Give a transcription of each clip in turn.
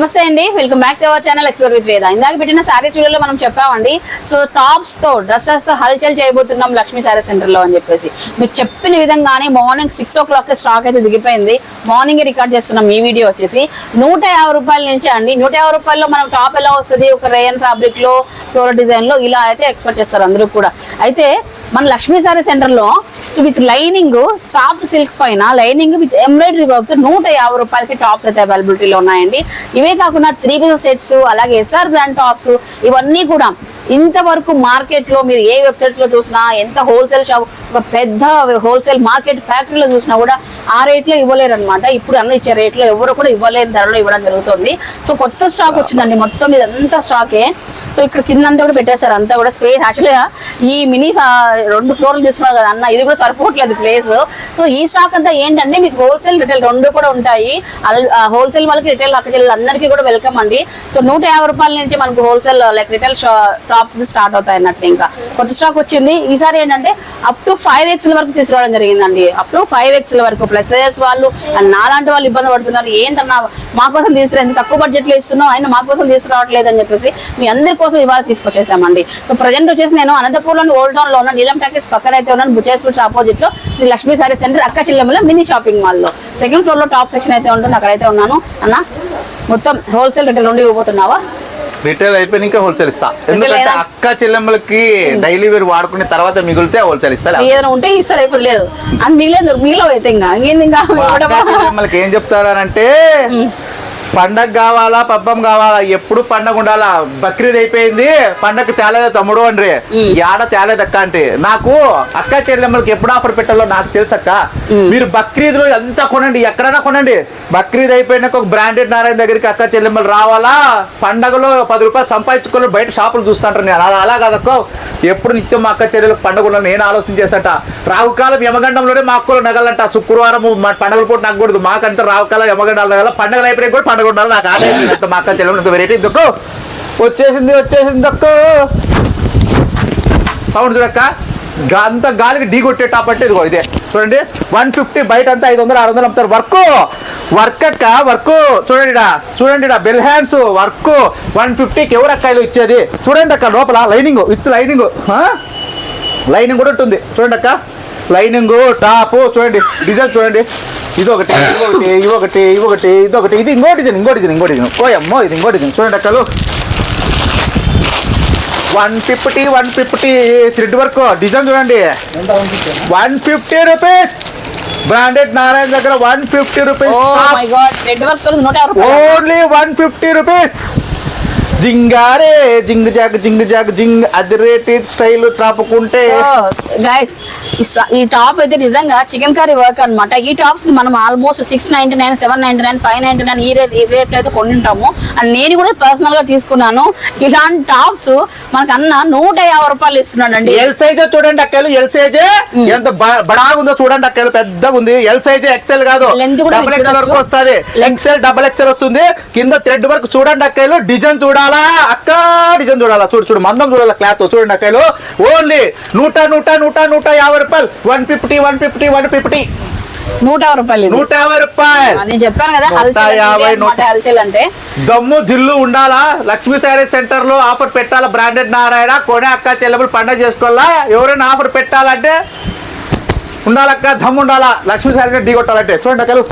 నమస్తే అండి. Welcome back to our channel explore with Veda ఇందాక పెట్టిన సారీస్ వీడియోలో మనం చెప్పామండి. సో టాప్స్తో డ్రెస్సెస్తో హల్చల్ చేయబోతున్నాం లక్ష్మీ సారీ సెంటర్లో అని చెప్పేసి. మీకు చెప్పిన విధంగానే morning six o'clock stock అయితే దిగిపోయింది. మార్నింగ్ రికార్డ్ చేస్తున్నాం. ఈ వీడియో వచ్చేసి నూట యాభై రూపాయల నుంచి అండి. నూట యాభై రూపాయల్లో మనం టాప్ ఎలా వస్తుంది? ఒక రేయన్ ఫ్యాబ్రిక్లో ఫ్లోర్ డిజైన్లో ఇలా అయితే ఎక్స్పెక్ట్ చేస్తారు అందరూ కూడా. అయితే మన లక్ష్మీ సారీ సెంటర్లో so with lining soft silk పైన లైనింగ్ విత్ ఎంబ్రాయిడరీ వర్క్ నూట యాభై రూపాయలకి టాప్స్ అయితే అవైలబిలిటీలో ఉన్నాయండి. ఇవే కాకుండా త్రీ పీస్ సెట్స్ అలాగే ఎస్ఆర్ బ్రాండ్ టాప్స్ ఇవన్నీ కూడా ఇంతవరకు మార్కెట్లో మీరు ఏ వెబ్సైట్స్లో చూసినా ఎంత హోల్సేల్ షాప్ ఒక పెద్ద హోల్సేల్ మార్కెట్ ఫ్యాక్టరీలో చూసినా కూడా ఆ రేట్లో ఇవ్వలేరు అనమాట ఇప్పుడు అన్న ఇచ్చే రేట్లో ఎవరు కూడా ఇవ్వలేని ధరలో ఇవ్వడం జరుగుతుంది. సో కొత్త స్టాక్ వచ్చిందండి. మొత్తం ఇదంతా స్టాకే సో ఇక్కడ కింద అంతా కూడా పెట్టేశారు. అంతా కూడా స్పేస్ యాక్చువల్గా ఈ మినీ రెండు ఫ్లోర్లు తీసుకున్నారు కదా అన్న. ఇది కూడా సరిపోవట్లేదు ప్లేస్ సో ఈ స్టాక్ అంతా ఏంటంటే మీకు హోల్సేల్ రిటైల్ రెండు కూడా ఉంటాయి. హోల్సేల్ వాళ్ళకి రిటైల్ అక్కచెల్లెలు అందరికీ కూడా వెల్కమ్ అండి. సో నూట యాభై రూపాయల నుంచి మనకు wholesale like retail tops start అవుతాయి అన్నట్టు ఇంకా. కొత్త స్టాక్ వచ్చింది. ఈసారి ఏంటంటే అప్ టు ఫైవ్ ఎక్స్ల వరకు తీసుకురావడం జరిగిందండి. అప్ టు ఫైవ్ ఎక్స్ల వరకు ప్లస్ వాళ్ళు నాలాంటి వాళ్ళు ఇబ్బంది పడుతున్నారు. ఏంటన్నా మా కోసం తీసుకురా తక్కువ బడ్జెట్లో ఇస్తున్నావు ఆయన మాకోసం తీసుకురావట్లేదు అని చెప్పేసి మీ అందరి కోసం ఇవాళ తీసుకొచ్చేసామండి. సో ప్రజెంట్ వచ్చేసి నేను అనంతపూర్లోని ఓల్డ్ టౌన్లో ఉన్న నీలం ప్యాకేజ్ పక్కన అయితే ఉన్నాను. బుచేస్ ఫుడ్స్ ఆపోజిట్లో శ్రీ లక్ష్మీ సారీ సెంటర్ అక్క చెల్లెమ్మల మినీ షాపింగ్ మాల్లో. సెకండ్ ఫ్లోర్లో టాప్ సెక్షన్ అయితే ఉంటుంది అక్కడైతే ఉన్నాను. అన్న మొత్తం హోల్సేల్ రిటైల్ నుండి ఇవ్వబోతున్నావా? రిటైల్ అయిపోయిన ఇంకా హోల్సేల్ ఇస్తా. ఎందుకంటే? అక్క చెల్లెమ్మలకి డైలీ వేర్ వాడుకునే తర్వాత మిగిలితే హోల్సేల్ ఇస్తా ఏదైనా ఉంటే ఇస్తారు అయిపోయి లేదు. అది మిగిలేదు మిగిలిన అయితే ఇంకా. ఇంకేంది ఇంకా? అక్క పండగ కావాలా పబ్బం కావాలా? ఎప్పుడు పండగ ఉండాలా? బక్రీద్ అయిపోయింది. పండగ తేలేదా తమ్ముడు అండ్రి? యాడ తేలేదు అక్క అంటే? నాకు అక్క చెల్లెమ్మలకి ఎప్పుడు ఆఫర్ పెట్టాలో నాకు తెలుసు అక్క. మీరు బక్రీద్లో ఎంత కొనండి? ఎక్కడైనా కొనండి. బక్రీద్ అయిపోయినాక ఒక బ్రాండెడ్ నారాయణ దగ్గరికి అక్క చెల్లెమ్మలు రావాలా? పండగలో పది రూపాయలు సంపాదించుకొని బయట షాపులు చూస్తుంటారు. నేను అలా అలా కదక్కో ఎప్పుడు నిత్యం మా అక్క చెల్లెలకు పండుగ ఉండాలి నేను ఆలోచన చేసట రావుకాలం యమగండంలోనే మా అక్కలు నగలంట. శుక్రవారం మా పండగల పూట నగ్గకూడదు మాకంతా రావుకాలం యమగండాలు నగల. పండగలు అయిపోయినా కూడా పండుగ నాకు ఆదాయం మా అక్క చెల్లెలు వెరైటీ దొక్కు వచ్చేసింది వచ్చేసింది దొక్కు. సౌండ్ చూడక్క? అంత గాలికి ఢీ కొట్టే టాప్ అంటే ఇదిగో ఇదే. చూడండి వన్ ఫిఫ్టీ బయట అంతా ఐదు వందలు ఆరు వందలు అమ్ముతారు. Work work. అక్క వర్క్ చూడండి చూడండి బెల్ హ్యాండ్స్ వర్క్. వన్ ఫిఫ్టీకి ఎవరు అక్కాయలు ఇచ్చేది? చూడండి అక్క లోపల లైనింగ్ విత్ లైనింగ్ లైనింగ్ కూడా ఉంటుంది. చూడండి అక్క. లైనింగ్ టాప్ చూడండి డిజైన్ చూడండి. ఇది ఒకటి ఇది ఒకటి ఇది ఒకటి ఇది ఒకటి ఇది ఒకటి ఇది ఇంకో డిజైన్ ఇంకో డిజైన్ ఇంకో డిజైన్. ఓయమ్మో ఇది ఇంకో డిజైన్. చూడండి అక్కలు. One fifty one fifty thread work design చూడండి. One fifty rupees. Branded Narayana దగ్గర వన్ ఫిఫ్టీ రూపీస్. రూపాయలు. Only one fifty rupees. జింగారే zig zag zig zag zig అది రేట్ స్టైల్ ట్రాపుకుంటే గైస్ ఈ టాప్ అయితే నిజంగా చికెన్ కర్రీ వర్క్ అన్నమాట. ఈ టాప్స్ మనం almost six ninety nine seven ninety nine five ninety nine ఈ రేట్ ఈ రేట్ అయితే కొని ఉంటాము అండ్ నేను కూడా పర్సనల్గా తీసుకున్నాను. ఇలాంటి టాప్స్ మనకు అన్న నూట యాభై రూపాయలు ఇస్తున్నాడండి. ఎల్ సైజ్ చూడండి అక్కలు ఎల్ సైజ్ ఎంత బ- బడాగా ఉందో చూడండి అక్కలు పెద్దగా ఉంది. ఎల్ సైజ్ ఎక్సెల్ కాదు. డబుల్ ఎక్సెల్ వరకు. వస్తుంది. ఎక్సెల్ డబుల్ ఎక్సెల్ వస్తుంది. కింద థ్రెడ్ వర్క్ చూడండి అక్కలు డిజైన్ చూడాలా అక్క డిజైన్ చూడాలా? చూడు చూడు మందం చూడాలా క్లాత్? చూడండి అక్కలు ఓన్లీ నూట నూట నూట నూట యాభై రూపాయలు. One fifty one fifty one fifty. నూట యాభై రూపాయలు. నూట యాభై రూపాయలు. నేను చెప్పాను కదా నూట యాభై, నూట- హల్చల్ అంటే? దమ్ము దిల్లు ఉండాలా? లక్ష్మీ శారీ సెంటర్లో ఆఫర్ పెట్టాలా బ్రాండెడ్ నారాయణ? కొనే అక్క చెల్లెములు పండగ చేసుకోవాలా? ఎవరైనా ఆఫర్ పెట్టాలంటే ఉండాలక్క దమ్ము ఉండాలా? లక్ష్మీ శారీ ఢీ కొట్టాలంటే. చూడండి అక్కలు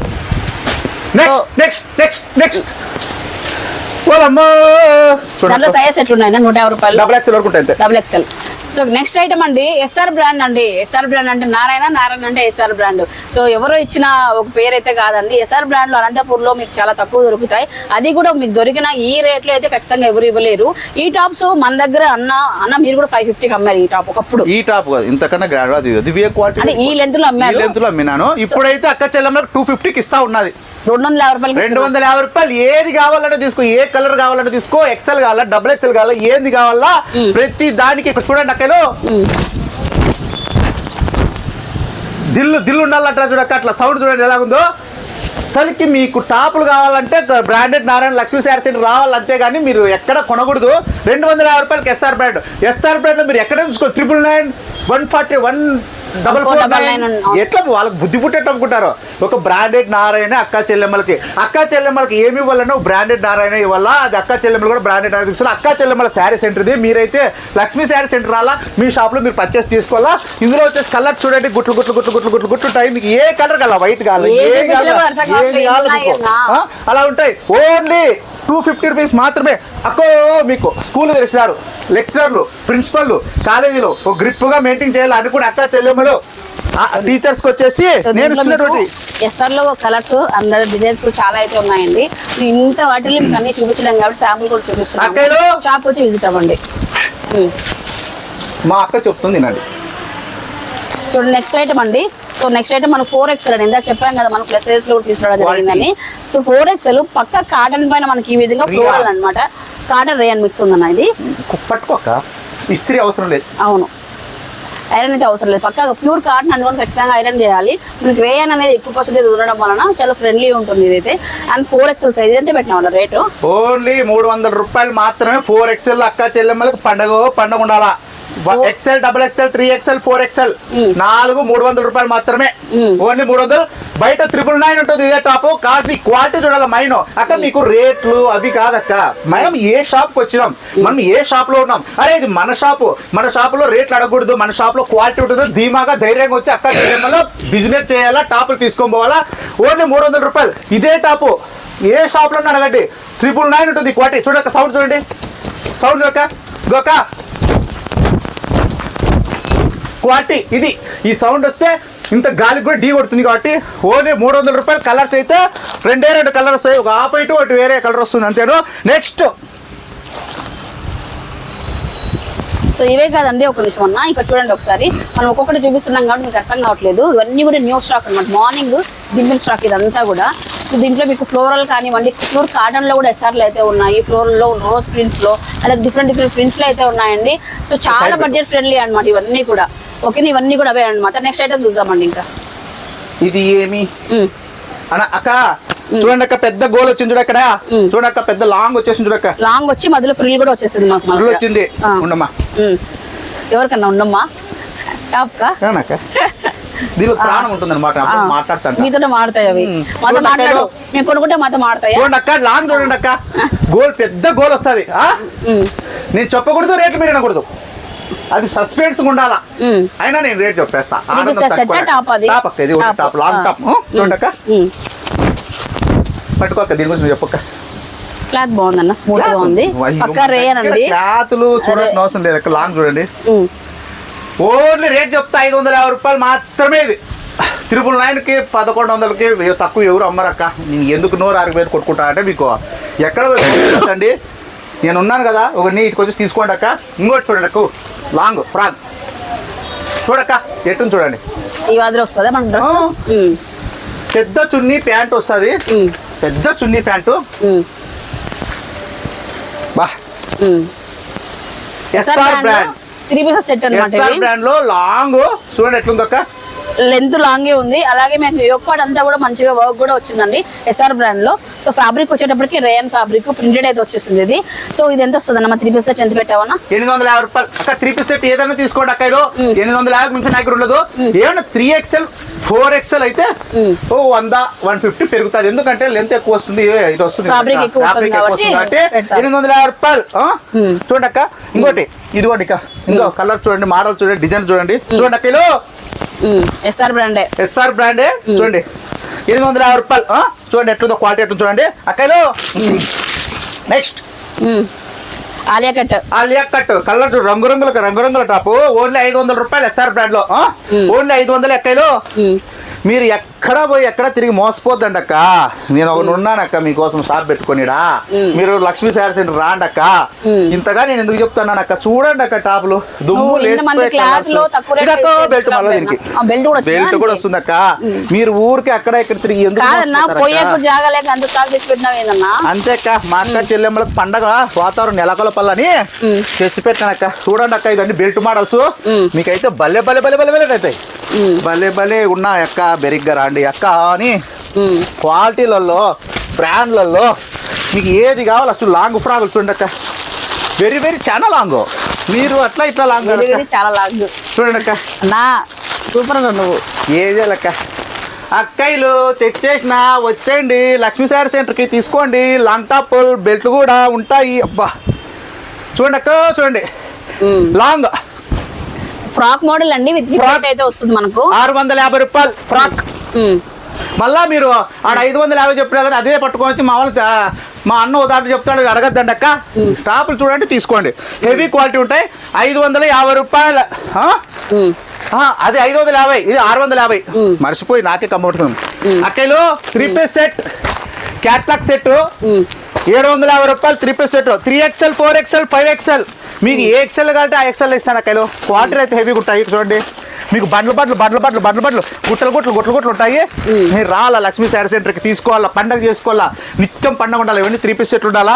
నెక్స్ట్ నెక్స్ట్ నెక్స్ట్ నెక్స్ట్ ఓలమ్మో దాంట్లో సైజ్ ఎట్లున్నాయి? నూట యాభై రూపాయలు. డబుల్ ఎక్స్ వరకు ఉంటాయి double XL so next item అండి ఎస్ఆర్ బ్రాండ్ అండి. ఎస్ఆర్ బ్రాండ్ అంటే నారాయణ నారాయణ అంటే ఎస్ఆర్ బ్రాండ్ సో ఎవరో ఇచ్చిన ఒక పేరు అయితే కాదండి ఎస్ఆర్ బ్రాండ్లో అనంతపూర్లో మీకు చాలా తక్కువ దొరుకుతాయి. అది కూడా మీకు దొరికిన ఈ రేట్లో అయితే ఖచ్చితంగా ఎవరు ఇవ్వలేరు. ఈ టాప్స్ మన దగ్గర అన్న అన్న మీరు కూడా ఫైవ్ ఫిఫ్టీకి అమ్మారు ఈ టాప్ ఒకప్పుడు. ఈ టాప్ కాదు ఇంతకన్నా గ్రాండ్ అది క్వాలిటీ అంటే ఈ లెంత్లో అమ్మారు. లెంత్లో అమ్మినాను. ఇప్పుడైతే అక్క చెల్లెమ్మలకు టూ ఫిఫ్టీకి ఇస్తా ఉన్నది. రెండు వందల యాభై రూపాయలకి రెండు వందల యాభై రూపాయలు ఏది కావాలంటే తీసుకో. ఏ కలర్ కావాలంటే తీసుకో. ఎక్సెల్ కావాలా? డబుల్ ఎక్సెల్ కావాలా? ఏది కావాలా? ప్రతి దానికి చూడండి అక్కలు దిల్లు దిల్లు ఉండాలంటారా చూడక్క? అట్లా సౌండ్ చూడండి ఎలాగుందో. అసలుకి మీకు టాపులు కావాలంటే బ్రాండెడ్ నారాయణ లక్ష్మీ శారీ సెంటర్ రావాలి అంతేగాని మీరు ఎక్కడ కొనకూడదు. రెండు వందల యాభై రూపాయలకి ఎస్ఆర్ బ్రాండ్ ఎస్ఆర్ బ్రాండ్లో మీరు ఎక్కడ చూసుకో triple nine one forty one double four double nine. ఎట్లా వాళ్ళకి బుద్ధి పుట్టేట్టు అనుకుంటారు? ఒక బ్రాండెడ్ నారాయణ అక్క చెల్లెమ్మలకి. అక్క చెల్లెమ్మలకి ఏమి ఇవ్వాలన్నా బ్రాండెడ్ నారాయణ ఇవ్వాలా? అది అక్క చెల్లెమ్మలు కూడా బ్రాండెడ్ నారాయణ తీసుకుని అక్క చెల్లెమ్మల శారీ సెంటర్ ఇది మీరైతే లక్ష్మీ శారీ సెంటర్ రాలా. మీ షాప్లో మీరు పర్చేస్ తీసుకోవాలా? ఇందులో వచ్చేసి కలర్ చూడండి. గుట్లు గుట్లు గుట్లు గుట్లు గుట్లు గుట్లు టైం. మీకు ఏ కలర్ కావాలా వైట్ కావాలా ఏ కావాలా? అలా ఉంటాయి. ఓన్లీ టూ ఫిఫ్టీ రూపీస్ మాత్రమే. అక్కో మీకు స్కూల్ తెరిచినారు. లెక్చరర్లు ప్రిన్సిపల్లు కాలేజీలో ఒక గ్రిప్గా మెయింటైన్ చేయాలి అని కూడా అక్క చెల్లెమ్మలు. టీచర్స్కి వచ్చేసి నేను ఎస్ఆర్లో కలర్స్ అందరి డిజైన్స్ కూడా చాలా అయితే ఉన్నాయండి. ఇంత వాటిలో మీకు అన్ని చూపించలేం కాబట్టి శాంపుల్ కూడా అక్కయ్యలు. షాప్ వచ్చి విజిట్ అవ్వండి. మా అక్క చెప్తుంది నండి చూడండి నెక్స్ట్ ఐటమ్ అండి. సో నెక్స్ట్ ఐటమ్ మనం ఫోర్ ఎక్స్ఎల్ ఇందాక చెప్పాం కదా మనం ప్లస్ సైజ్లో కూడా తీసుకురావడం జరిగిందని సో ఫోర్ ఎక్స్ఎల్ పక్క కాటన్ పైన మనకి ఈ విధంగా. ఫ్లోరల్ అన్నమాట. కాటన్ రేయన్ మిక్స్ ఉందన్న ఇది. పట్టుకోక ఇస్త్రీ అవసరం లేదు. అవును. ఐరన్ అయితే అవసరం లేదు. పక్క ప్యూర్ కాటన్ అనుకోని ఖచ్చితంగా ఐరన్ చేయాలి. మనకి రేయన్ అనేది ఎక్కువ పర్సెంటేజ్ ఉండడం వలన చాలా ఫ్రెండ్లీ ఉంటుంది ఇదైతే. అండ్ ఫోర్ ఎక్స్ఎల్ సైజ్ అయితే పెట్టిన రేటు. ఓన్లీ మూడు వందల రూపాయలు మాత్రమే ఫోర్ ఎక్స్ఎల్ అక్క చెల్లెమ్మలకు పండగ పండగ ఉండాలా? XL double XL three XL four XL. నాలుగు మూడు వందల రూపాయలు మాత్రమే. ఓన్లీ మూడు వందలు. బయట త్రిపుల్ నైన్ ఉంటుంది ఇదే టాప్ కాస్ట్ క్వాలిటీ చూడాలి మైన్. అక్క మీకు రేట్లు అవి కాదక్క. మనం ఏ షాప్కి వచ్చినాం? మనం ఏ షాప్లో ఉన్నాం? అరే ఇది మన షాపు మన షాప్లో రేట్లు అడగకూడదు. మన షాప్లో క్వాలిటీ ఉంటుంది ధీమాగా ధైర్యంగా వచ్చి అక్క చెల్లెమ్మలో బిజినెస్ చేయాలా టాపులు తీసుకొని పోవాలా? ఓన్లీ మూడు వందల రూపాయలు. ఇదే టాపు ఏ షాప్లో అడగండి. త్రిపుల్ నైన్ ఉంటుంది క్వాలిటీ చూడక్క సౌండ్ చూడండి. సౌండ్ చూడక్క గోక క్వాలిటీ ఇది. ఈ సౌండ్ వస్తే ఇంత గాలికి కూడా డీ కొడుతుంది కాబట్టి ఓన్లీ మూడు వందల రూపాయలు కలర్స్ అయితే రెండే రెండు కలర్స్ వస్తాయి. ఒక ఆప్ ఇటు ఒకటి వేరే కలర్ వస్తుంది. అంతేను? నెక్స్ట్ సో ఇవే కాదండి ఒక నిమిషం అన్న. ఇక్కడ చూడండి ఒకసారి. మనం ఒక్కొక్కటి చూపిస్తున్నాం కాబట్టి మీకు అర్థం కావట్లేదు. ఇవన్నీ కూడా న్యూ స్టాక్ అనమాట మార్నింగ్ దింపిన స్టాక్ ఇదంతా కూడా. సో దీంట్లో మీకు ఫ్లోరల్ కానివ్వండి ఫ్లోర్ కాటన్లో కూడా ఎస్ఆర్లు అయితే ఉన్నాయి. ఫ్లోరల్లో రోజ్ ప్రింట్స్లో అలాగే డిఫరెంట్ డిఫరెంట్ ప్రింట్స్లో అయితే ఉన్నాయండి. సో చాలా బడ్జెట్ ఫ్రెండ్లీ అన్నమాట ఇవన్నీ కూడా. ఓకే ఇవన్నీ కూడా అవే అనమాట నెక్స్ట్ ఐటమ్ చూద్దామండి ఇంకా. ఇది ఏమి? అక్క చూడండి అక్క పెద్ద గోల్ వచ్చింది చూడు అక్కడ. చూడండి అక్క పెద్ద లాంగ్ వచ్చేసింది చూడక్క లాంగ్ వచ్చి మధ్యలో ఫ్రిల్ కూడా వచ్చేసింది మాకు. వచ్చింది. ఉండమ్మా. ఎవరికన్నా ఉండమ్మా టాప్ కా ఏమన్నక్క? దీనిలో ప్రాణం ఉంటుంది అనమాట మాట్లాడతాను మీతోనే మాడతాయి అవి ఉమ్. మాతో చూడండి మాట్లాడు అక్కడ. మేము కొనుక్కుంటే మాతో మాడతాయా చూడండి అక్క లాంగ్ చూడండి అక్క గోల్ పెద్ద గోల్ వస్తుంది. నేను చెప్పకూడదు రేట్లు మీరు వినకూడదు అది సస్పెన్స్ ఉండాలా. అయినా నేను రేట్ చెప్పేస్తా. టాప్ అది? Top long. టాప్ చూడండి అక్క. పట్టుకోక దీని గురించి చెప్పక్క. క్లాత్ బాగుందన్న స్మూత్గా ఉంది. పక్క రేయన్ అండి క్లాతులు చూడాల్సిన అవసరం లేదు లాంగ్ చూడండి. ఓన్లీ రేట్ చెప్తా ఐదు వందల యాభై రూపాయలు మాత్రమే ఇది. త్రిపుల్ నైన్కి పదకొండు వందలకి తక్కువ ఎవరు అమ్మరక్క నేను ఎందుకు నోరు ఆరు వేలు కొట్టుకుంటా అంటే మీకు ఎక్కడ అండి నేను ఉన్నాను కదా ఒక నీటికి వచ్చి తీసుకోండి అక్క. ఇంకోటి చూడండి అక్క. లాంగ్ ఫ్రాక్ చూడక్క ఎట్టుని చూడండి. ఈ వస్తుందా. పెద్ద చున్నీ ప్యాంట్ వస్తుంది. పెద్ద చున్నీ ప్యాంటు. బా. SR brand three pieces set అనమాట ఎస్ఆర్ బ్రాండ్లో లాంగ్. చూడండి ఎట్లుందక్క? లెంత్ లాంగే ఉంది. అలాగే మీకు యొక్కపాటు అంతా కూడా మంచిగా వర్క్ కూడా వచ్చిందండి ఎస్ఆర్ బ్రాండ్లో. సో ఫ్యాబ్రిక్ వచ్చేటప్పటికి రేయన్ ఫ్యాబ్రిక్ ప్రింటెడ్ అయితే వచ్చేసింది ఇది. సో ఇది ఎంత వస్తుంది అన్న? త్రీ పీస్ సెట్ ఎంత పెట్టావన్నా? ఎనిమిది వందల యాభై రూపాయలు. అక్క త్రీ పీస్ సెట్ ఏదైనా తీసుకోండి అక్క ఎనిమిది వందల యాభై మించి నాకు ఉండదు. ఏమన్నా త్రీ ఎక్స్ఎల్ ఫోర్ ఎక్స్ఎల్ అయితే ఓ వంద వన్ ఫిఫ్టీ పెరుగుతుంది. ఎందుకంటే లెంత్ ఎక్కువ వస్తుంది. ఇది వస్తుంది కనుక. ఎక్కువ వస్తుంది పెడతారు. ఎనిమిది వందల యాభై రూపాయలు? చూడండి అక్క. ఇంకోటి. ఇదిగోండి ఇక ఇంకో కలర్ చూడండి మోడల్ చూడండి డిజైన్ చూడండి. చూడండి అక్క ఎస్ఆర్ బ్రాండే. ఎస్ఆర్ బ్రాండే? చూడండి. ఎనిమిది వందల యాభై రూపాయలు? చూడండి ఎట్లుందో క్వాలిటీ ఎట్లుందో చూడండి. అక్కలో next. Alia cut. Alia cut. Colour రంగురంగుల రంగురంగుల టాప్. ఓన్లీ ఐదు వందల రూపాయలు ఎస్ఆర్ బ్రాండ్లో? ఓన్లీ ఐదు వందలు ఎక్కలు మీరు ఎక్కడ పోయి ఎక్కడ తిరిగి మోసపోద్దండి అక్క నేను ఒకటి ఉన్నానక్క మీకోసం షాప్ పెట్టుకొనిడా మీరు లక్ష్మీ శారీ సెంటర్ రాండి అక్క ఇంతగా నేను ఎందుకు చెప్తున్నాను అక్క చూడండి అక్క టాపులు దుమ్ము బెల్ట్ మళ్ళీ దీనికి బెల్ట్ కూడా? వస్తుంది అక్క మీరు ఊరికి అక్కడ ఇక్కడ తిరిగి అక్క? అంత అక్క మా అక్క చెల్లెమ్మలకు పండగ వాతావరణం నెలకొలపల్లని తెచ్చి పెట్టానక్క చూడండి అక్క ఇవన్నీ బెల్ట్ మోడల్స్ మీకైతే భలే భలే భలే భలే భలే అవుతాయి భలే భలే ఉన్నాయి అక్క బెరిగ్గా రాండి. అక్క అని. క్వాలిటీలలో బ్రాండ్లలో మీకు ఏది కావాలి అసలు లాంగ్ ఫ్రాకులు చూడండి అక్క. వెరీ వెరీ చాలా లాంగ్. మీరు అట్లా ఇట్లా లాంగ్ చాలా లాగ్. చూడండి అక్క. అన్నా సూపర్ నువ్వు. ఏదే లెక్క అక్కయ్యలు తెచ్చేసిన వచ్చేయండి. లక్ష్మీ శారీ సెంటర్కి తీసుకోండి. లాంగ్ టాప్ బెల్ట్లు కూడా ఉంటాయి. అబ్బా. చూడండి అక్క చూడండి. లాంగ్. ఫ్రాక్ మోడల్ అండి విత్. అయితే వస్తుంది మనకు. ఆరు వందల యాభై రూపాయలు. ఫ్రాక్. మళ్ళా మీరు ఆడ ఐదు వందల యాభై చెప్పినా కదా అదే పట్టుకొని వచ్చి మా వాళ్ళు మా అన్న ఉదాహరణ చెప్తాడు అడగద్దండి అక్క. టాపులు చూడండి తీసుకోండి. హెవీ క్వాలిటీ ఉంటాయి. ఐదు వందల యాభై రూపాయలు అది ఐదు వందల యాభై ఇది ఆరు వందల యాభై మర్చిపోయి నాకే కమ్మవుతుంది అక్కలు three piece set catalogue set. ఏడు వందల యాభై రూపాయలు three piece set three XL four XL five XL మీకు ఏ ఎక్స్ఎల్ కావాలంటే ఆ ఎక్స్ఎల్ ఇస్తాను అక్కలు క్వాలిటీ అయితే హెవీగా ఉంటాయి చూడండి. మీకు బండ్లు బండ్లు బండ్లు బండ్లు బండ్లు బండ్లు. గుట్టలు గుట్లు గుట్లు గుట్లు ఉంటాయి. మీరు రావాలా లక్ష్మీ శారీ సెంటర్కి తీసుకోవాలా? పండగ చేసుకోవాలా? నిత్యం పండగ ఉండాలి? ఇవన్నీ త్రీ పీస్ సెట్లు ఉండాలా?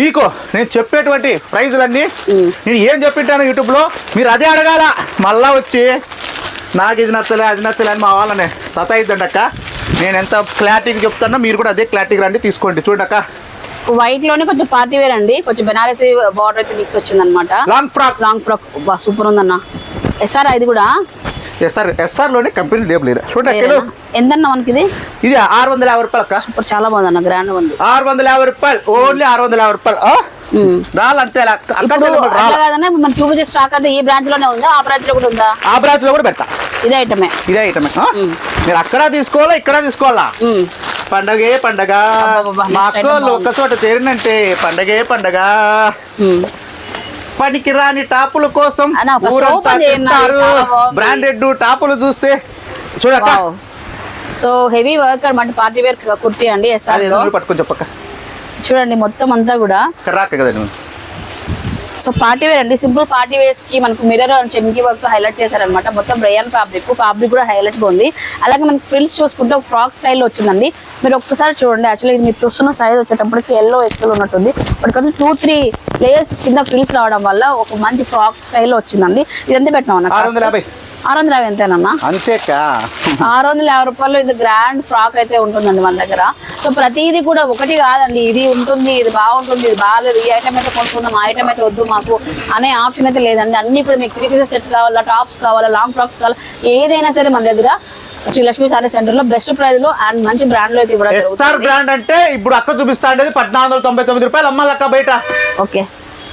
మీకు నేను చెప్పేటువంటి ప్రైజులన్నీ నేను ఏం చెప్పింటాను యూట్యూబ్లో మీరు అదే అడగాల? మళ్ళా వచ్చి నాకు ఇది నచ్చలే అది నచ్చలే అని మా వాళ్ళని సతాయిద్దండి అక్క నేను ఎంత క్లారిటీగా చెప్తానో మీరు కూడా అదే క్లారిటీగా రండి తీసుకోండి. చూడండి అక్క వైట్లోనే కొంచెం పార్టీ వేర్ అండి. కొంచెం బెనారసీ బార్డర్ అయితే మిక్స్ వచ్చింది అనమాట long frock long frock super ఉందన్న. ఎస్ఆర్ ఇది కూడా? ఎస్ఆర్ ఎస్ఆర్లోనే కంపెనీ లేబుల్ చూడండి ఎంతన్నా మనకి ఇది ఇది ఆరు వందల యాభై రూపాయలు అక్క సూపర్ చాలా బాగుంది అన్న గ్రాండ్ ఉంది. ఆరు వందల యాభై రూపాయలు. ఓన్లీ ఆరు వందల యాభై రూపాయలు. మన చూపించే స్టాక్ అంటే ఈ బ్రాంచ్లోనే ఉందా? ఆ బ్రాంచ్లో కూడా ఉందా? ఆ బ్రాంచ్లో కూడా పెడతా. ఇదే ఐటమే ఇదే ఐటమ్ మీరు అక్కడ తీసుకోవాలా ఇక్కడ తీసుకోవాలా. పండగే పండగ. మా next అక్క item ఒక్క చోట చేరినంటే పండగే పండగ. పనికి రాని టాపుల కోసం ఊరంతా తింటారు. బ్రాండెడ్ టాపులు చూస్తే చూడక్క. వావ్. సో హెవీ వర్క్ అనమాట పార్టీ వేర్ కుర్తీ అండి పట్టుకొని చెప్పక్క. చూడండి మొత్తం అంతా కూడా. రాక కదా నువ్వు. సో పార్టీ వేర్ అండి. సింపుల్ పార్టీ వేర్స్కి మనకు మిర్రర్ చెమ్కి వర్క్ హైలైట్ చేశారనమాట మొత్తం బ్రయాన్ ఫ్యాబ్రిక్ ఫ్యాబ్రిక్ కూడా హైలైట్గా ఉంది అలాగే మనకి ఫ్రిల్స్ చూసుకుంటే ఒక ఫ్రాక్ స్టైల్ వచ్చిందండి. మీరు ఒక్కసారి చూడండి. యాక్చువల్లీ ఇది మీరు చూస్తున్న సైజ్ వచ్చేటప్పటికి ఎల్లో ఎక్సెల్ ఉన్నట్టుంది. బట్ కొంచెం టూ త్రీ లేయర్స్ కింద ఫ్రిల్స్ రావడం వల్ల ఒక మంచి ఫ్రాక్ స్టైల్ వచ్చిందండి. ఇదంతా పెట్టినాం అన్న ఆరు వందల యాభై ఎంతేనన్నా అంతేక్క ఆరు వందల యాభై రూపాయలు ఇది గ్రాండ్ ఫ్రాక్ అయితే ఉంటుందండి మన దగ్గర. సో ప్రతిదీ కూడా ఒకటి కాదండి. ఇది ఉంటుంది ఇది బాగుంటుంది ఇది బాగాలేదు. ఈ ఐటమ్ అయితే కొనుక్కుందాం ఆ ఐటమ్ అయితే వద్దు మాకు అనే ఆప్షన్ అయితే లేదండి. అన్ని కూడా మీకు త్రీ పీసెస్ సెట్ కావాలా టాప్స్ కావాలా లాంగ్ ఫ్రాక్స్ కావాలా ఏదైనా సరే మన దగ్గర శ్రీ లక్ష్మీ సారీ సెంటర్లో బెస్ట్ ప్రైస్లో అండ్ మంచి బ్రాండ్లో అయితే ఇవ్వడం బ్రాండ్ అంటే ఇప్పుడు అక్క చూపిస్తా ఉండేది పద్నాలుగు వందల తొంభై తొమ్మిది రూపాయలు అమ్మాలక్క బయట. ఓకే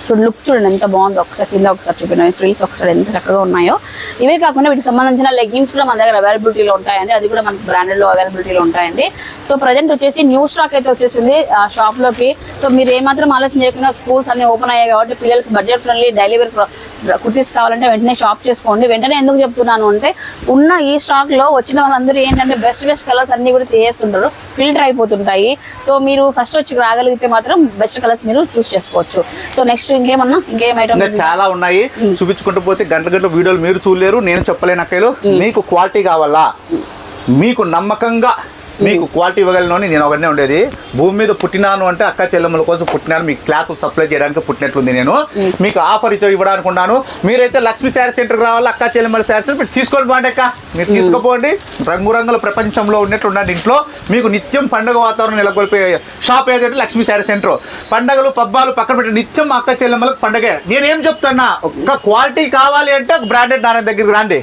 చూడు లుక్ చూడండి ఎంత బాగుందో. ఒకసారి కింద ఒకసారి చూపిన ఫ్రీస్ ఒకసారి ఎంత చక్కగా ఉన్నాయో. ఇవే కాకుండా వీటికి సంబంధించిన లెగ్గింగ్స్ కూడా మన దగ్గర అవైలబిలిటీలో ఉంటాయండి. అది కూడా మనకి బ్రాండెడ్లో అవైలబిలిటీలో ఉంటాయండి. సో ప్రజెంట్ వచ్చేసి న్యూ స్టాక్ అయితే వచ్చేసింది షాప్లోకి. సో మీరు ఏమాత్రం ఆలోచన చేయకుండా స్కూల్స్ అన్ని ఓపెన్ అయ్యాయి కాబట్టి పిల్లలకి budget friendly daily wear kurtis కావాలంటే వెంటనే షాప్ చేసుకోండి. వెంటనే ఎందుకు చెప్తున్నాను అంటే ఉన్న ఈ స్టాక్లో వచ్చిన వాళ్ళందరూ ఏంటంటే బెస్ట్ బెస్ట్ కలర్స్ అన్ని కూడా తీసేస్తుంటారు. ఫిల్టర్ అయిపోతుంటాయి. సో మీరు ఫస్ట్ వచ్చి రాగలిగితే మాత్రం బెస్ట్ కలర్స్ మీరు చూస్ చేసుకోవచ్చు. సో నెక్స్ట్ ఇంకేమన్నా? ఇంకేం ఐటమ్ ఇంకా చాలా ఉన్నాయి. చూపించుకుంటూ పోతే గంటల గంటల వీడియోలు మీరు చూడలేరు. నేను చెప్పలేను అక్కలు మీకు క్వాలిటీ కావాలా? మీకు నమ్మకంగా మీకు క్వాలిటీ ఇవ్వగలను అని నేను ఒకనే ఉండేది. భూమి మీద పుట్టినాను అంటే అక్క చెల్లెమ్మల కోసం పుట్టినాను. మీకు క్లాత్ సప్లై చేయడానికి పుట్టినట్లుంది నేను. మీకు ఆఫర్ ఇచ్చి ఇవ్వడానికి ఉన్నాను మీరైతే లక్ష్మీ శారీ సెంటర్కి రావాలి అక్క చెల్లెమ్మల శారీ సెంటర్ మీరు తీసుకొని పోండి అక్క. మీరు తీసుకుపోండి. రంగురంగుల ప్రపంచంలో ఉన్నట్టు ఉండండి ఇంట్లో. మీకు నిత్యం పండుగ వాతావరణం నెలకొల్పే షాప్ ఏదంటే లక్ష్మీ శారీ సెంటర్ పండగలు పబ్బాలు పక్కన పెట్టి నిత్యం అక్క చెల్లెమ్మలకు పండగే. నేనేం చెప్తున్నా? ఒక్క క్వాలిటీ కావాలి అంటే బ్రాండెడ్ నాన్న దగ్గరికి రండి.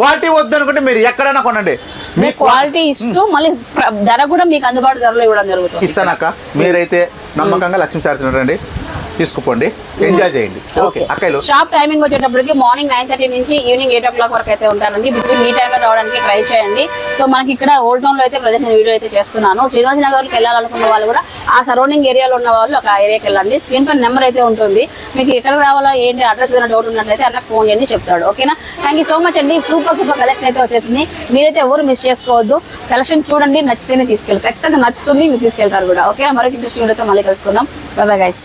క్వాలిటీ వద్దు అనుకుంటే మీరు ఎక్కడైనా కొనండి. మీ క్వాలిటీ ఇస్తూ మళ్ళీ ధర కూడా మీకు అందుబాటు ధరలో ఇవ్వడం జరుగుతుంది. ఇస్తానక్క. మీరైతే నమ్మకంగా లక్ష్మీ శారీ సెంటర్ రండి. తీసుకుపోండి. ఎంజాయ్ చేయండి. ఓకే అక్కలు షాప్ టైమింగ్ వచ్చేటప్పటికి మార్నింగ్ నైన్ థర్టీ నుంచి ఈవినింగ్ ఎయిట్ ఓ క్లాక్ వరకు అయితే ఉంటారండి బిట్వీన్ ఈ టైంలో రావడానికి ట్రై చేయండి. సో మనకి ఇక్కడ ఓల్డ్ టౌన్లో అయితే ప్రజెంట్ వీడియో అయితే చేస్తున్నాను. శ్రీనివాస నగర్కి వెళ్ళాలనుకున్న వాళ్ళు కూడా ఆ సరౌండింగ్ ఏరియాలో ఉన్న వాళ్ళు ఒక ఏరియాకి వెళ్ళండి. స్క్రీన్ పైన నెంబర్ అయితే ఉంటుంది. మీకు ఎక్కడ రావాలో ఏంటి అడ్రస్ ఏదైనా డౌట్ ఉన్నట్లయితే అన్నకు ఫోన్ చేయండి చెప్తాడు. ఓకేనా థ్యాంక్ యూ సో మచ్ అండి. సూపర్ సూపర్ కలెక్షన్ అయితే వచ్చేసింది. మీరైతే ఎవరు మిస్ చేసుకోవద్దు. కలెక్షన్ చూడండి నచ్చితేనే తీసుకెళ్ళి ఖచ్చితంగా నచ్చుతుంది మీరు తీసుకెళ్తారు కూడా. ఓకేనా మరొక ఇంట్రెస్ట్ వీడియోతో మళ్ళీ కలుసుకుందాం. By bye guys